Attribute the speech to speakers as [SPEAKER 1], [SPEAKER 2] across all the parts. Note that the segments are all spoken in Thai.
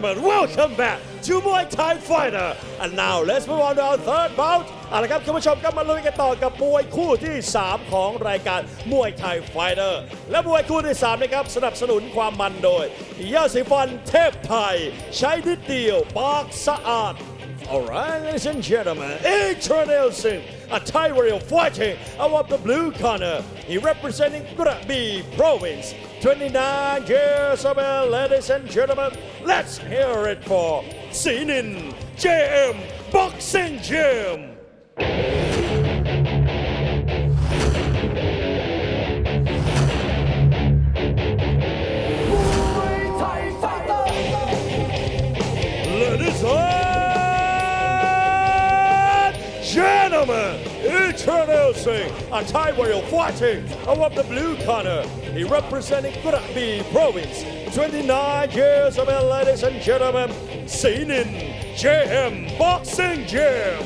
[SPEAKER 1] Gentlemen, welcome back to Muay Thai Fighter. And now let's move on to our third bout. เอาละครับคุณผู้ชมก็มาลุยกันต่อกับมวยคู่ที่ 3 ของรายการมวยไทยไฟเตอร์ และมวยคู่ที่3นะครับสนับสนุนความมันโดยยาสีฟันเทพไทย ใช้นิดเดียวปากสะอาด Alright, ladies and gentlemen, Nelson, a warrior fighting out of the blue corner. He representing Krabi province. 29 years of ladies and gentlemen. Let's hear it for Sinin JM Boxing Gym. Singh, a Thai warrior fighting out of the blue corner. He representing Krabi province. 29 years of age, ladies and gentlemen, Sinin JM Boxing Gym.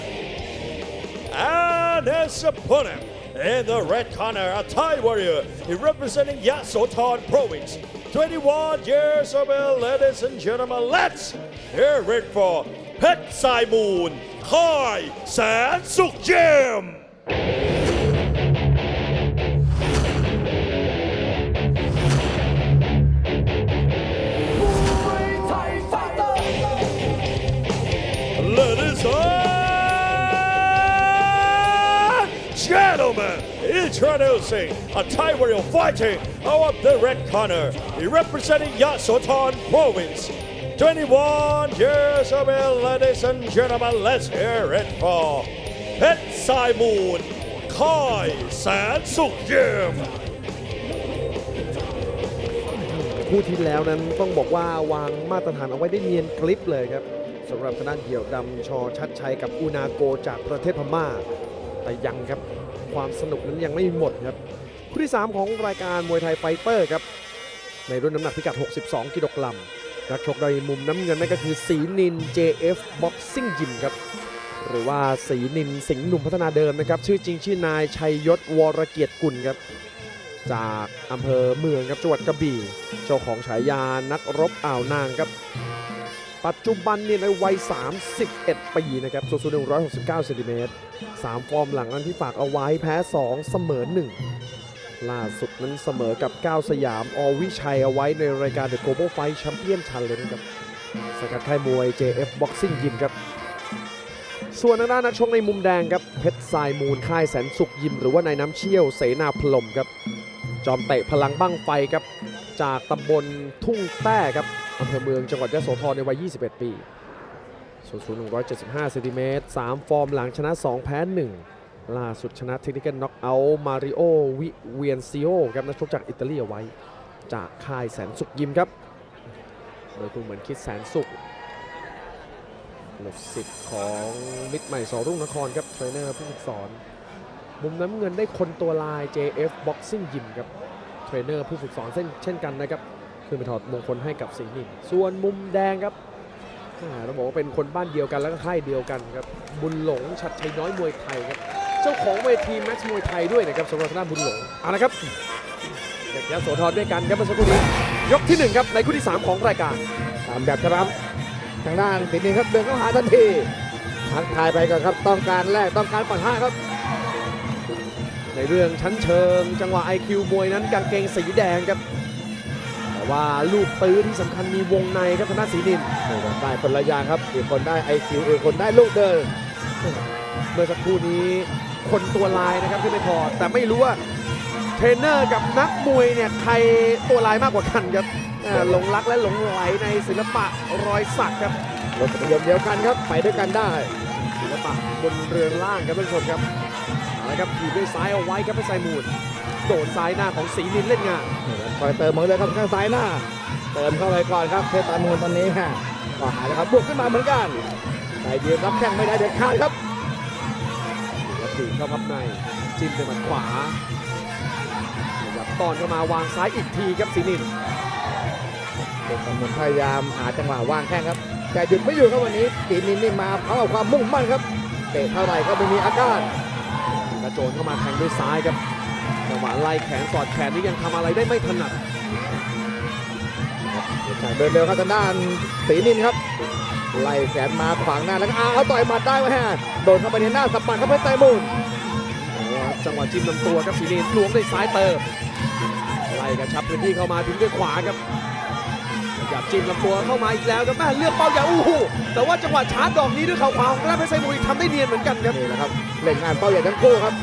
[SPEAKER 1] And his opponent in the red corner, a Thai warrior, he representing Yasothon province. 21 years of age, ladies and gentlemen, let's hear it for Pet Sai Moon, Kai San Suk Gym.
[SPEAKER 2] ไท
[SPEAKER 1] introducing a Thai warrior fighting out of the red corner. He representing Yasothon province. 21 years of age, ladies and gentlemen, let's hear it for Pet Sai Moon, Kai San Suk Jim.
[SPEAKER 3] คู่ที่แล้วนั้นต้องบอกว่าวางมาตรฐานเอาไว้ได้เนียนกลิปเลยครับสำหรับทางด้านเหี่ยวดำชอชัดชัยกับอูนาโกจากประเทศพม่า แต่ยังครับ ความสนุกนั้นยังไม่หมดครับคู่ที่ 3 ของรายการมวยไทยไฟเตอร์ครับในรุ่นน้ำหนักพิกัด 62 กิโลกรัมนักชกในมุมน้ำเงินนั่นก็คือสีนิน JF Boxing Gym ครับหรือว่าสีนินสิงห์หนุ่มพัฒนาเดิมนะครับชื่อจริงชื่อนายชัยยศวรเกียรติกุลครับจากอำเภอเมืองครับจังหวัดกระบี่เจ้าของฉายานักรบอ่าวนางครับ ปัจจุบันเนี่ยในวัย 31 ปีนะครับสูงสุด169เซนติเมตร3ฟอร์มหลังนั้นที่ฝากเอาไว้แพ้ 2 เสมอ 1 ล่าสุดนั้นเสมอกับ9สยาม อวิชัยเอาไว้ในรายการ The Global Fight Champion Challenge ครับสกัดค่ายมวย JF Boxing Gym ครับ ส่วนทางด้านนักชกในมุมแดงครับ เพชรทรายมูลค่ายแสนสุขยิม หรือว่านายน้ำเชี่ยวเสนาพลมครับ จอมเตะพลังบั้งไฟครับ จากตำบลทุ่งแต้ครับอำเภอเมืองจังหวัดยะโสธรในวัย 21 ปีส่วนสูง175เซนติเมตร3ฟอร์มหลังชนะ 2 แพ้ 1 ล่าสุดชนะเทคนิคน็อกเอาท์มาริโอวิเวียนซิโอครับนักชกจากอิตาลีเอาไว้ จากค่ายแสนสุขยิมครับ โดยคุณเหมือนคิดแสนสุขหลบสิทธิ์ของมิตรใหม่สอรุ่งนครครับเทรนเนอร์ผู้ฝึกสอน มุมน้ำเงินได้คนตัวลาย JF Boxing Gym ครับ รนเนอร์ผู้ฝึกสอนเช่นเช่นกันนะครับขึ้นไปถอดมงคลให้กับสีนินส่วนมุมแดงครับอ่าต้องบอกว่าเป็นคนบ้านเดียวกันแล้วก็ค่ายเดียวกันครับบุญหลงชัดชัยน้อยมวยไทยครับเจ้าของเวทีแม็กซ์มวยไทยด้วยนะครับสำหรับทางด้าบุญหลงเอาละครับเด็กยโสธรด้วยกันครับเมื่อสักครู่นี้ยกที่หนึ่งครับในคู่ที่สามของรายการ
[SPEAKER 4] ตามแบบครับทางด้านสินินครับเดินเข้าหาทันทีทักทายไปก่อนครับต้องการแรกต้องการปัดห้าครับ
[SPEAKER 3] ในเรื่องชั้นเชิง จังหวะ IQ มวยนั้นกางเกงสีแดงครับ แต่ว่าลูกตื้อที่สำคัญมีวงในครับทางด้านสีนิน
[SPEAKER 4] ได้คนละอย่างครับอีกคนได้ไอคิวอีกคนได้ลูกเดิน
[SPEAKER 3] เมื่อสักครู่นี้คนตัวลายนะครับที่ไม่พอแต่ไม่รู้ว่าเทรนเนอร์กับนักมวยเนี่ยใครตัวลายมากกว่ากันครับอ่าหลงรักและหลงไหลในศิลปะรอยสักครับ
[SPEAKER 4] รถจักรยานเดียวกันครับไปด้วยกันได้
[SPEAKER 3] ศิลปะบนเรือนล่างครับท่านผู้ชมครับเอาละ ครับถีบด้วยซ้ายเอาไว้ครับเพชรไซมูลโดนซ้ายหน้าของสีนินเล่นงาน
[SPEAKER 4] คอยเติมมาเลยครับข้างซ้ายหน้า เติมเข้าไปก่อนครับเพชรตามูลตอนนี้ฮะก็หายแล้วครับบวกขึ้นมาเหมือนกันแต่ยืนรับแข้งไม่ได้เด็ดขาดครับ
[SPEAKER 3] แล้วถีบเข้าพับในจิ้มด้วยหมัดขวาขยับตอนเข้ามาวางซ้ายอีกทีครับสีนิน
[SPEAKER 4] เพชรตามูลพยายามหาจังหวะวางแข้งครับ แต่หยุดไม่อยู่ครับวันนี้ตีนินนี่มาพร้อมกับความมุ่งมั่นครับเตะเท่าไหร่ก็ไม่มีอาการ
[SPEAKER 3] กระ โจนเข้ามาแทงด้วยซ้ายครับจังหวะไล่แขนสอดแขนนี่ยังทำอะไรได้ไม่ถนัด
[SPEAKER 4] เดินเร็วครับทางด้านสีนินครับ ไล่แขนมาขวางหน้าแล้วก็เอาต่อยหมัดได้ไว้ฮะโดนเข้าไปในหน้าสับปัดเข้าไปไตรมูล
[SPEAKER 3] จังหวะจิ้มลำตัวครับสีนินล้วงด้วยซ้ายเติมไล่กระชับพื้นที่เข้ามาทิ้งด้วยขวาครับ อยากจิ้มลำตัวเข้ามาอีกแล้วครับแม่เลือกเป้าอย่างอู้หูแต่ว่าจังหวะชาร์จดอกนี้ด้วยเข่าขวาของทางด้านเพชรไซมูลทำได้เนียนเหมือนกันครับ
[SPEAKER 4] นี่แหละครับเล่นงานเป้าใหญ่ทั้งคู่ครับ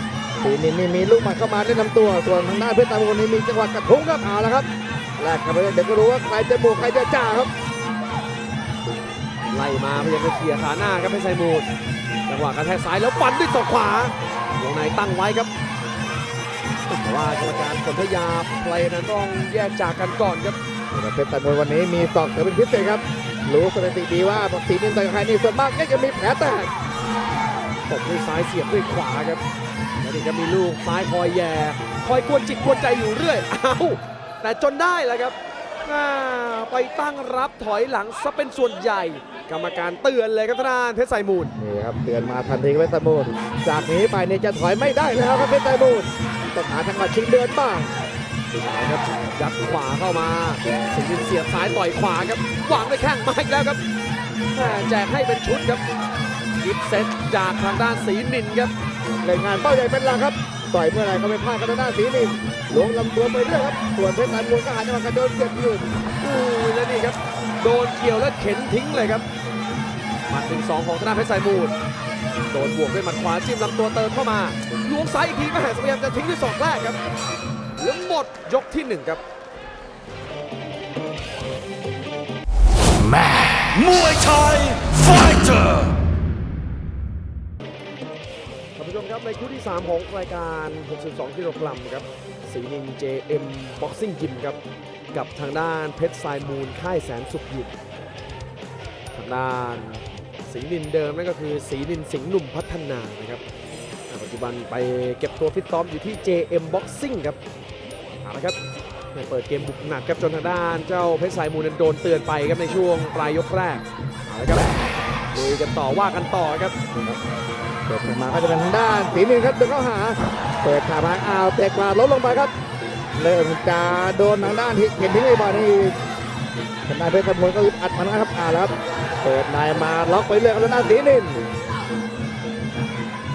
[SPEAKER 4] สีนินนี่มีลูกหมัดเข้ามาได้นำตัว ส่วนทางด้านเพชรไตรมูลนี่มีจังหวะกระทุ้งครับเอาละครับแลกกันไปเลยเดี๋ยวก็รู้ว่าใครจะบวกใครจะจ่าครับ
[SPEAKER 3] ไล่มาพยายามจะเคลียร์ขาหน้าครับเพชรไซมูลจังหวะกระแทกซ้ายแล้วฟันด้วยศอกขวาวงในตั้งไว้ครับแต่ว่ากรรมการสนธยาเพลย์นั้นต้องแยกจากกันก่อนครับ
[SPEAKER 4] เพชรไตรมูลวันนี้มีศอกเสริมเป็นพิเศษครับ รู้สถิติดีว่าสีนินต่อยกับใครนี่ส่วนมากก็จะมีแผลแตก
[SPEAKER 3] ตบด้วยซ้ายเสียบด้วยขวาครับแล้วนี่ก็มีลูกซ้ายคอยแย่ คอยกวนจิตกวนใจอยู่เรื่อยอ้าวแต่จนได้แหละครับอ่าไปตั้งรับถอยหลังซะเป็นส่วนใหญ่ กรรมการเตือนเลยครับท่านานเพชรไซมูล
[SPEAKER 4] นี่ครับเตือนมาทันทีเพชรไตรมูลจากนี้ไปเนี่ยจะถอยไม่ได้แล้วครับเพชรไตรมูลต้องหาจังหวะชิงเดือนบ้าง
[SPEAKER 3] เอา ครับยัดขวาเข้ามาสิงห์เสียบซ้ายต่อยขวาครับวางด้วยแข้งมาอีกแล้วครับแม่แจกให้เป็นชุดครับกิฟเซตจากทางด้านสีนินครับ
[SPEAKER 4] เล่นงานเป้าใหญ่เป็นหลักครับต่อยเมื่อไหร่ก็ไม่พลาดกันทางด้านสีนินหลวงลำตัวไปเรื่อยครับส่วนเพชรไตรมูลก็หาจังหวะกระโดดเก็บอยู่
[SPEAKER 3] อู้ยแล้วนี่ครับ โดนเกี่ยวแล้วเข็นทิ้งเลยครับหมัดหนึ่งสองของธนาเพชรไซมูลโดนบวกด้วยหมัดขวาจิ้มลำตัวเติมเข้ามาล้วงซ้ายอีกทีแม่พยายามจะทิ้งด้วยศอกแรกครับ แล้วหมดยกที่หนึ่งครับ
[SPEAKER 1] มวยไทยไฟเตอร์
[SPEAKER 3] ท่านผู้ชมครับในคู่ที่ 3 ของรายการ 62 กิโลกรัมครับสีนิน JM Boxing Gym ครับ กับทางด้านเพชรสายมูลค่ายแสนสุขหยิบทางด้านสีนินเดิมนั่นก็คือสีนินสิงห์หนุ่มพัฒนานะครับอ่าปัจจุบันไปเก็บตัวฟิตซ้อมอยู่ที่ JM Boxing ครับเอาละครับเปิดเกมบุกหนักครับจนทางด้านเจ้าเพชรสายมูลนั้นโดนเตือนไปครับในช่วงปลายยกแรกเอาละครับลุยกันต่อว่ากันต่อครับ
[SPEAKER 4] เปิดมาก็จะเป็นทางด้านสีนินครับเดินเข้าหา เปิดขามาอ้าวเตะกวาล้มลงไปครับ เริ่มจะโดนทางด้านที่เข็นทิ้งไอ้บอลนี่ทางด้านเพชรไตรมูลก็อึดอัดมันนะครับอ่าแล้วครับเปิดนายมาล็อกไปเรื่อยครับทางด้านสีนิน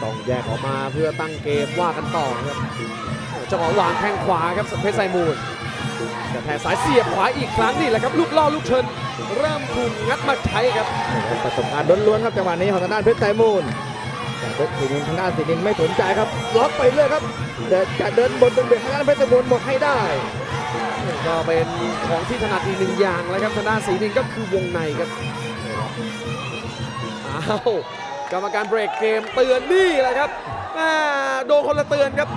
[SPEAKER 3] ต้องแยกออกมาเพื่อตั้งเกมว่ากันต่อครับ จังหวะวางแข้งขวาครับเพชรไซมูลกระแทกสายเสียบขวาอีกครั้งนี่แหละครับลูกล่อลูกเชิญเริ่มถูกงัดมาใช้ครับ
[SPEAKER 4] ประสบการณ์ล้วนๆครับจังหวะนี้ของทางด้านเพชรไตรมูลแต่เพชรสีนินทางด้านสีนินไม่สนใจครับล็อกไปเรื่อยครับเดินจะเดินบนเดินเบียดทางด้านเพชรไตรมูลหมดให้ได้
[SPEAKER 3] ก็เป็นของที่ถนัดอีกหนึ่งอย่างแล้วครับทางด้านสีนินก็คือวงในครับอ้าวกรรมการเบรกเกมเตือนนี่แหละครับอ่าโดนคนละเตือนครับ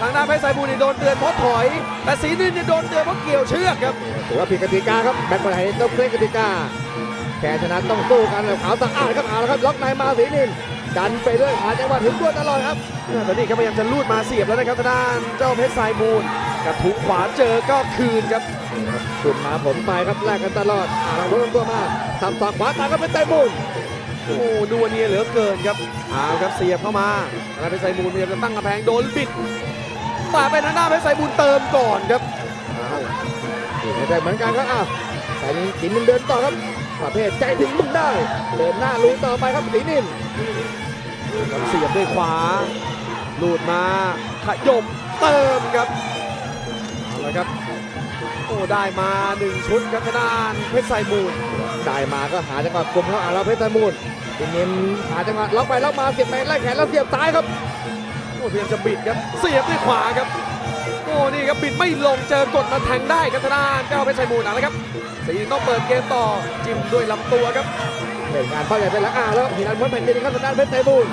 [SPEAKER 3] ทางด้านเพชรไซมูลนี่โดนเตือนเพราะถอย แต่สีนินเนี่ยโดนเตือนเพราะเกี่ยวเชือกครับ
[SPEAKER 4] ถือว่าผิดกติกาครับแบทบอลไทยต้องเคร่งกติกาแพ้ชนะต้องสู้กันแบบขาวสะอาดครับเอาละครับล็อกในมาสีนินดันไปเรื่อยหาจังหวะถึงตัวตลอดครับ
[SPEAKER 3] อ่าตอนนี้ครับพยายามจะลูดมาเสียบแล้วนะครับทางด้านเจ้าเพชรสายมูลกระทุกขวาเจอก็คืนครับ
[SPEAKER 4] ขึ้นมาผมไปครับแลกกันตลอดอ่าเราลดตัวมาสับสอกขวาตามก็เป็นไตรมูล
[SPEAKER 3] โอ้ดูอันนี้เหลือเกินครับเอาครับเสียบเข้ามาทางด้านเพชรสายมูลพยายามจะตั้งกำแพงโดนบิด มาเป็นทางด้านเพชรสายมูลเติมก่อนครับ
[SPEAKER 4] นี่ไม่ได้เหมือนกันครับอ้าวแต่นี่สีนินเดินต่อครับประเภทใจถึงมึงได้เดินหน้าลุยต่อไปครับสีนิน
[SPEAKER 3] ครับเสียบด้วยขวาลูดมาขยมเติมครับเอาละครับโอ้ได้มาหนึ่งชุดครับทางด้านเพชรสายมูล
[SPEAKER 4] ได้มาก็หาจังหวะกลมเข้าอาราเพชรไตรมูลสีนินหาจังหวะล็อกไปล็อกมาเสียบไปไล่แขนแล้วเสียบซ้ายครับ
[SPEAKER 3] โอ้ พยายามจะบิดครับเสียบด้วยขวาครับ โอ้นี่ครับบิดไม่ลงเจอกดมาแทงได้ครับทางด้านเจ้าเพชรชัยมูลเอาละครับสีต้องเปิดเกมต่อจิ้มด้วยลำตัวครับ
[SPEAKER 4] เล่นงานเป้าใหญ่เป็นหลักอ่าแล้วหินอันม้วนแผ่นดินครับทางด้านเพชรไตรมูล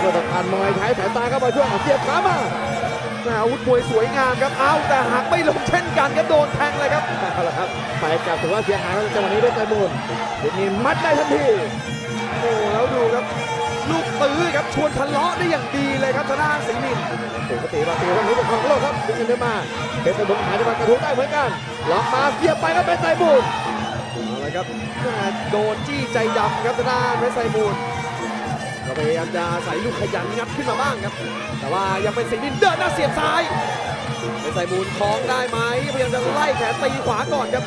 [SPEAKER 4] เราต้องการมวยใช้สายตาเข้ามาช่วยเอาเสียบขามา
[SPEAKER 3] แม่อาวุธมวยสวยงามครับเอาแต่หักไม่ลงเช่นกันครับโดนแทงเลยครับ
[SPEAKER 4] เอาละครับไปกลับถือว่าเสียหายครับจังหวะนี้เพชรไตรมูลสีนินมัดได้ทันที
[SPEAKER 3] โอ้แล้วดูครับลูก ตื้อครับชวนทะเลาะได้อย่างดีเลยครับทางด้านสีนิน
[SPEAKER 4] ปกติมาตีวันนี้เป็นของโลกครับดึงเงินเดินมาเพชรไตรมูลหาจังหวะกระทุ้งได้เหมือนกันล็อกมาเสียบไปครับเพชรไตรมูล
[SPEAKER 3] เอาละครับโดนจี้ใจดำครับทางด้าเพชรชัยมูลก็พยายามจะใส่ลูกขยันงัดขึ้นมาบ้างครับ แต่ว่ายังเป็นสีนินเดินหน้าเสียบซ้ายไปใส่มูลคล้องได้ไหมพยายามจะไล่แขนตีขวาก่อนครับ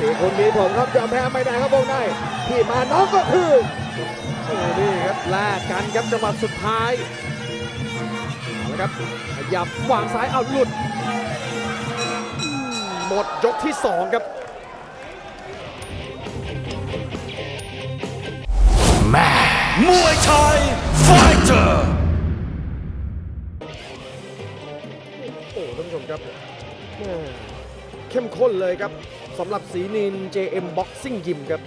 [SPEAKER 4] ตีคุณมีผมครับยอมแพ้ไม่ได้ครับวงในที่มาน้องก็คือ
[SPEAKER 3] นี่ครับแลกกันครับจังหวะสุดท้ายเอาละครับขยับวางซ้ายเอาหลุดอืมหมดยกที่สองครับ
[SPEAKER 1] มวยไทยไฟเตอร์
[SPEAKER 3] โอ้ท่านผู้ชมครับแม่เข้มข้นเลยครับสำหรับสีนิน JM Boxing Gym ครับ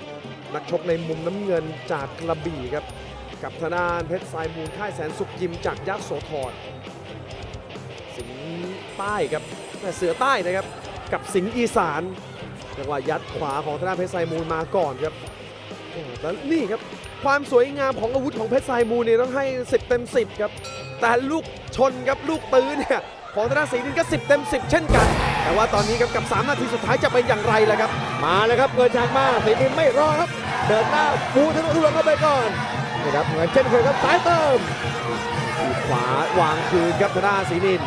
[SPEAKER 3] นักชกในมุมน้ำเงินจากกระบี่ครับ กับธนานเพชรสายมูลค่ายแสนสุขยิมจากยะโสธรสิงใต้ครับแม่เสือใต้นะครับ กับสิงห์อีสานจังหวะยัดขวาของธนานเพชรสายมูลมาก่อนครับแล้วนี่ครับความสวยงามของอาวุธของเพชรสายมูลเนี่ยต้องให้ 10 เต็ม 10 ครับ แต่ลูกชนครับลูกตื้อเนี่ยของธนาศรีนินก็ 10 เต็ม 10 เช่นกัน แต่ว่าตอนนี้ครับกับ 3 นาทีสุดท้ายจะเป็นอย่างไรล่ะครับ
[SPEAKER 4] มาเลยครับเกิดฉากมาสีนินไม่รอครับ เดินหน้าปูทะลุทะลวงเข้าไปก่อนนี่ครับเหมือนเช่นเคยครับสายเติม
[SPEAKER 3] ทีขวาวางคืนครับธนาศรีนิน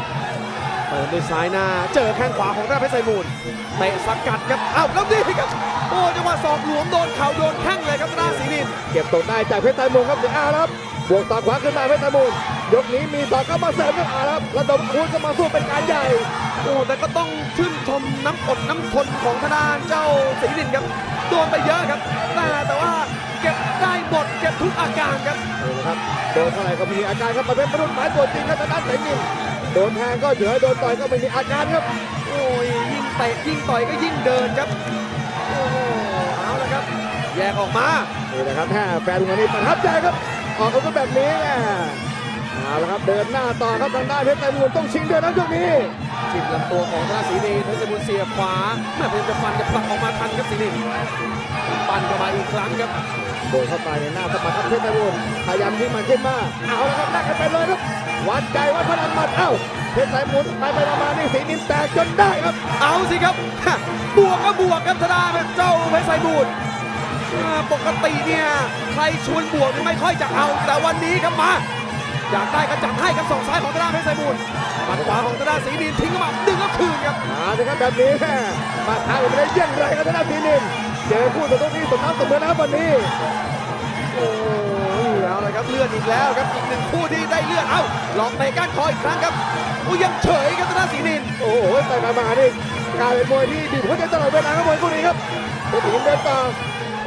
[SPEAKER 3] เปิดด้วยซ้ายหน้า เจอแข้งขวาของธนาเพชรไซมูลเตะสกัดครับอ้าวแล้วนี่ครับโอ้จังหวะศอกหลวมโดนเข่าโดนแข้งเลยครับธนาศรีนิน
[SPEAKER 4] เก็บตกได้จากเพชรไตรมูลครับถึงอาแล้วครับบวกต่อขวาขึ้นมาเพชรไตรมูลยกนี้มีต่อเข้ามาเสริมครับอาแล้วครับระดมคูณเข้ามาสู้เป็นการใหญ่
[SPEAKER 3] โอ้แต่ก็ต้องชื่นชมน้ำอดน้ำทนของธนาเจ้าศรีนินครับโดนไปเยอะครับแต่ ทุกอาการครับ
[SPEAKER 4] นี่นะครับ โดนเท่าไหร่ก็มีอาการครับประเภทมนุษย์หมายตัวจริงครับทางด้านเสนินโดนแทงก็เฉยโดนต่อยก็ไม่มีอาการครับ
[SPEAKER 3] โอ้ยยิ่งเตะยิ่งต่อยก็ยิ่งเดินครับโอ้โหเอาละครับ แยกออกมา
[SPEAKER 4] นี่นะครับแม่แฟนคนนี้ประทับใจครับ ออกอาวุธแบบนี้แม่เอาละครับเดินหน้าต่อครับทางด้านเพชรไตรมูลต้องชิงเดือนนะช่วงนี้
[SPEAKER 3] จิ้มลำตัวของธนาศรีนินเพชรสมุนเสียบขวาแม่พยายามจะฟันจะผลักออกมาทันครับศรีนิน ปั่นเข้ามาอีกครั้งครับ
[SPEAKER 4] โดนเข้าไปในหน้าสะบัดครับเพชรไตรมูลพยายามยิงมันขึ้นมาเอาละครับแลกกันไปเลยครับวัดใจวัดพลังหมัดเอ้าเพชรไตรมูลไปไปมาๆนี่สีนินแตกจนได้ครับ
[SPEAKER 3] เอาสิครับบวกก็บวกครับธนาเจ้าเพชรไซบูรณ์อ่าปกติเนี่ยใครชวนบวกเนี่ยไม่ค่อยจะเอา แต่วันนี้ครับมาอยากได้ก็จัดให้กับสองซ้ายของธนาเพชรไซบูรณ์หมัดขวาของธนาศรีนินทิ้งเข้ามาดึงก็คืนครับ
[SPEAKER 4] มาสิครับแบบนี้แม่มาทางไปได้เยี่ยงไรครับทางด้านสีนิน เจอคู่ต่อสู้ที่สมน้ำเสมอนะครับวันนี้
[SPEAKER 3] โอ้ยเอาละครับเลื่อนอีกแล้วครับอีกหนึ่งคู่ที่ได้เลื่อนเอ้าลองเตะก้านคออีกครั้งครับอุ้ยยังเฉยครับธนาศรีนิน
[SPEAKER 4] โอ้โหแต่มามานี่กลายเป็นมวยที่บีบหัวใจตลอดเวลาครับมวยคู่นี้ครับเพชรสีนินเดินต่อ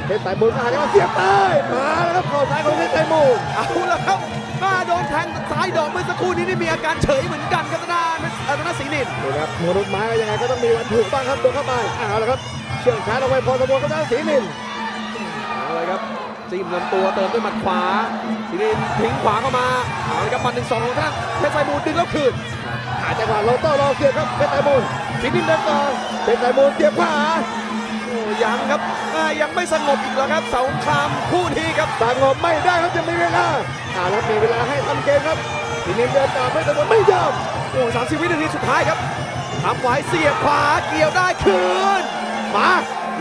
[SPEAKER 4] เพชรไตรมูลอาจจะมาเสียบใต้มาแล้วครับเข่าซ้ายของเพชรไตรมูล
[SPEAKER 3] เอาละครับมาโดนแทงซ้ายดอกเมื่อสักครู่นี้นี่มีอาการเฉยเหมือนกันครับธนาธนาศรีนิน
[SPEAKER 4] นี่ครับมนุษย์ไม้ยังไงก็ต้องมีวันถูกบ้างครับโดนเข้าไปเอาละครับ เชื่องช้าลงไปพอสมควรครับสีนิน
[SPEAKER 3] เอาเลยครับจิ้มลำตัวเติมด้วยหมัดขวาทีนี้ทิ้งขวาเข้ามาเอาเลยครับหมัดหนึ่งสองของท่านเพชรไซบูลดึงแล้วคืน
[SPEAKER 4] หาจังหวะโลโต้รอเสียบครับเพชรไตรมูลสีนินเดินต่อเพชรไตรมูลเสียบขวา
[SPEAKER 3] โอ้ยังครับยังไม่สงบอีกแล้วครับสงครามคู่นี้ครับ
[SPEAKER 4] สงบไม่ได้ครับจะมีเวลาเอาละครับมีเวลาให้ทำเกมครับสีนินเดินต่อเพชรไตรมูลไม่ยอม
[SPEAKER 3] โอ้สามสิบวินาทีสุดท้ายครับทำไว้เสียบขวาเกี่ยวได้คืน มา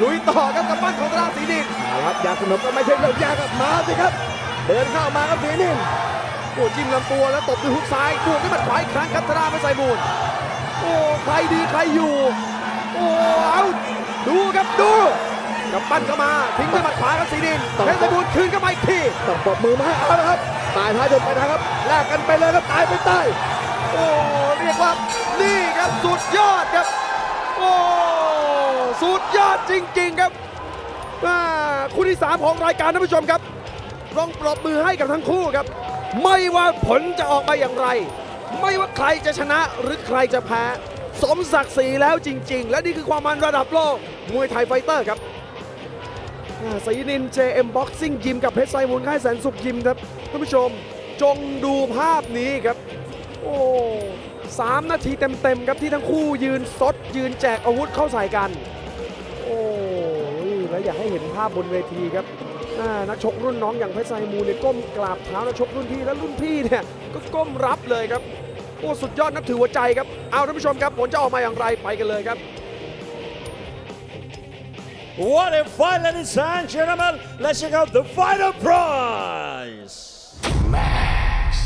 [SPEAKER 3] ลุยต่อครับกับปั้นของธนาศรีนิน
[SPEAKER 4] เอาละครับอยากสนุกก็ไม่ใช่เรื่องยากครับมาสิครับ เดินเข้ามาครับสีนิน
[SPEAKER 3] โอ้จิ้มลำตัวแล้วตบด้วยฮุกซ้ายบวกด้วยหมัดขวาอีกครั้งครับธนาเพชรไซบูลโอ้ใครดีใครอยู่โอ้เอาดูครับดูกับปั้นเข้ามาทิ้งด้วยหมัดขวาครับศรีนินเพชรไซบูลคืนเข้ามาอีกที
[SPEAKER 4] ต้องปรบมือมาให้เอาละครับตายท้ายจนไปทางครับแลกกันไปเลยครับตายไปตาย
[SPEAKER 3] โอ้เรียกว่านี่ครับสุดยอดครับโอ้ สุดยอดจริง ๆ ครับคู่ที่ 3 ของรายการท่านผู้ชมครับต้องปรบมือให้กับทั้งคู่ครับ ไม่ว่าผลจะออกมาอย่างไร ไม่ว่าใครจะชนะหรือใครจะแพ้ สมศักดิ์ศรีแล้วจริง ๆ และนี่คือความมันระดับโลกมวยไทยไฟเตอร์ครับอ่าศรีนิน JM Boxing ยิมกับเพชรไซมูลค่ายแสนสุขยิมครับท่านผู้ชมจงดูภาพนี้ครับ โอ้สามนาทีเต็มๆครับที่ทั้งคู่ยืนซดยืนแจกอาวุธเข้าใส่กัน อ้ยแล้วอยากให้เห็นภาพบนเวทีครับนักชกรุ่นน้องอย่างเพชรไซมูลเนี่ยก้มกราบเท้านักชกรุ่นพี่แล้วรุ่นพี่เนี่ยก็ก้มรับเลยครับโอ้สุดยอดนับถือหัวใจครับเอาท่านผู้ชมครับผลจะออกมาอย่างไรไปกันเลยครับ
[SPEAKER 1] What a fight, ladies and gentlemen! Let's check out the final prize.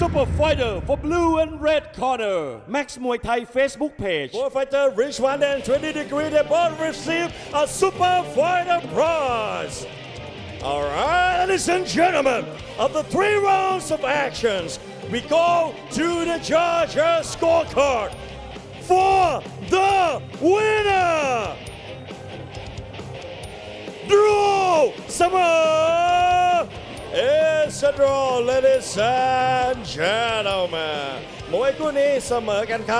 [SPEAKER 1] Super Fighter for blue and red corner. Max Muay Thai Facebook page. Four fighter reach 120 degree they both receive a Super Fighter prize. All right, ladies and gentlemen, of the three rounds of actions, we go to the judges' scorecard for the winner. Drew Summer It's a draw, ladies and gentlemen มวยคู่นี้เสมอกันครับ